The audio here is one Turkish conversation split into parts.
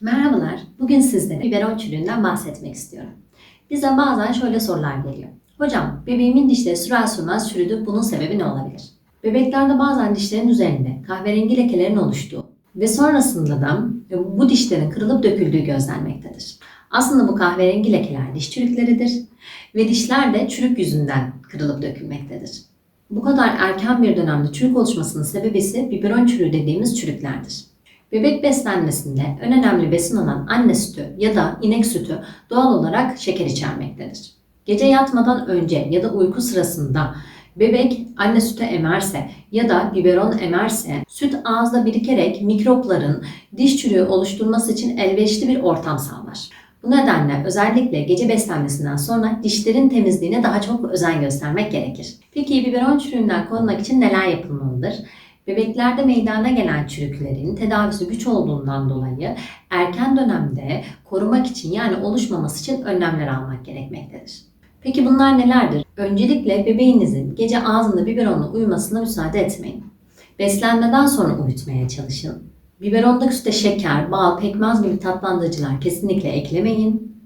Merhabalar, bugün sizlere biberon çürüğünden bahsetmek istiyorum. Bize bazen şöyle sorular geliyor. Hocam, bebeğimin dişleri sürer sürmez çürüdü, bunun sebebi ne olabilir? Bebeklerde bazen dişlerin üzerinde kahverengi lekelerin oluştuğu ve sonrasında da bu dişlerin kırılıp döküldüğü gözlenmektedir. Aslında bu kahverengi lekeler diş çürükleridir ve dişler de çürük yüzünden kırılıp dökülmektedir. Bu kadar erken bir dönemde çürük oluşmasının sebebi ise biberon çürüğü dediğimiz çürüklerdir. Bebek beslenmesinde en önemli besin olan anne sütü ya da inek sütü doğal olarak şeker içermektedir. Gece yatmadan önce ya da uyku sırasında bebek anne sütü emerse ya da biberon emerse süt ağızda birikerek mikropların diş çürüğü oluşturması için elverişli bir ortam sağlar. Bu nedenle özellikle gece beslenmesinden sonra dişlerin temizliğine daha çok özen göstermek gerekir. Peki biberon çürüğünden korunmak için neler yapılmalıdır? Bebeklerde meydana gelen çürüklerin tedavisi güç olduğundan dolayı erken dönemde korumak için yani oluşmaması için önlemler almak gerekmektedir. Peki bunlar nelerdir? Öncelikle bebeğinizin gece ağzında biberonla uyumasına müsaade etmeyin. Beslenmeden sonra uyutmaya çalışın. Biberondaki süte şeker, bal, pekmez gibi tatlandırıcılar kesinlikle eklemeyin.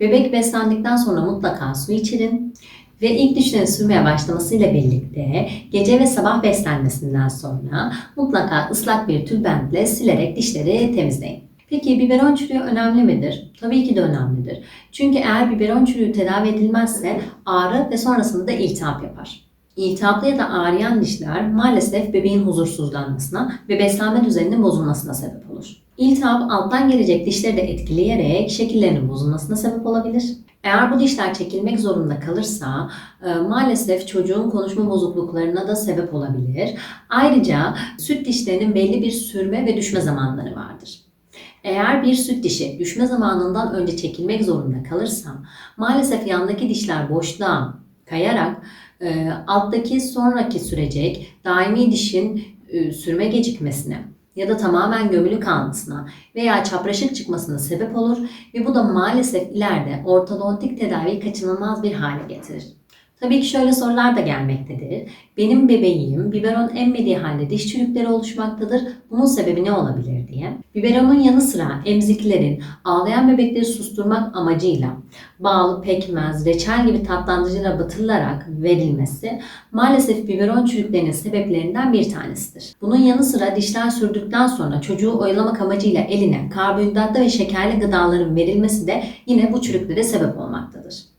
Bebek beslendikten sonra mutlaka su içirin. Ve ilk dişlerin sürmeye başlamasıyla birlikte gece ve sabah beslenmesinden sonra mutlaka ıslak bir tülbentle silerek dişleri temizleyin. Peki biberon çürüğü önemli midir? Tabii ki de önemlidir. Çünkü eğer biberon çürüğü tedavi edilmezse ağrı ve sonrasında da iltihap yapar. İltihaplı ya da ağrıyan dişler maalesef bebeğin huzursuzlanmasına ve beslenme düzeninin bozulmasına sebep olur. İltihap alttan gelecek dişleri de etkileyerek şekillerinin bozulmasına sebep olabilir. Eğer bu dişler çekilmek zorunda kalırsa e, maalesef çocuğun konuşma bozukluklarına da sebep olabilir. Ayrıca süt dişlerinin belli bir sürme ve düşme zamanları vardır. Eğer bir süt dişi düşme zamanından önce çekilmek zorunda kalırsa maalesef yandaki dişler boşluğa kayarak e, alttaki sonraki sürecek daimi dişin e, sürme gecikmesine ya da tamamen gömülü kalmasına veya çapraşık çıkmasına sebep olur ve bu da maalesef ileride ortodontik tedaviyi kaçınılmaz bir hale getirir. Tabii ki şöyle sorular da gelmektedir. Benim bebeğim biberon emmediği halde diş çürükleri oluşmaktadır. Bunun sebebi ne olabilir diye. Biberonun yanı sıra emziklerin ağlayan bebekleri susturmak amacıyla bal, pekmez, reçel gibi tatlandırıcılara batırılarak verilmesi maalesef biberon çürüklerinin sebeplerinden bir tanesidir. Bunun yanı sıra dişler sürdükten sonra çocuğu oyalamak amacıyla eline karbonhidratlı ve şekerli gıdaların verilmesi de yine bu çürüklere sebep olmaktadır.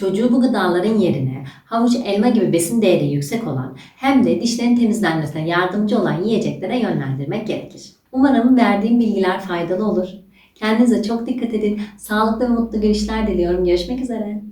Çocuğu bu gıdaların yerine havuç, elma gibi besin değeri yüksek olan hem de dişlerin temizlenmesine yardımcı olan yiyeceklere yönlendirmek gerekir. Umarım verdiğim bilgiler faydalı olur. Kendinize çok dikkat edin. Sağlıklı ve mutlu görüşler diliyorum. Görüşmek üzere.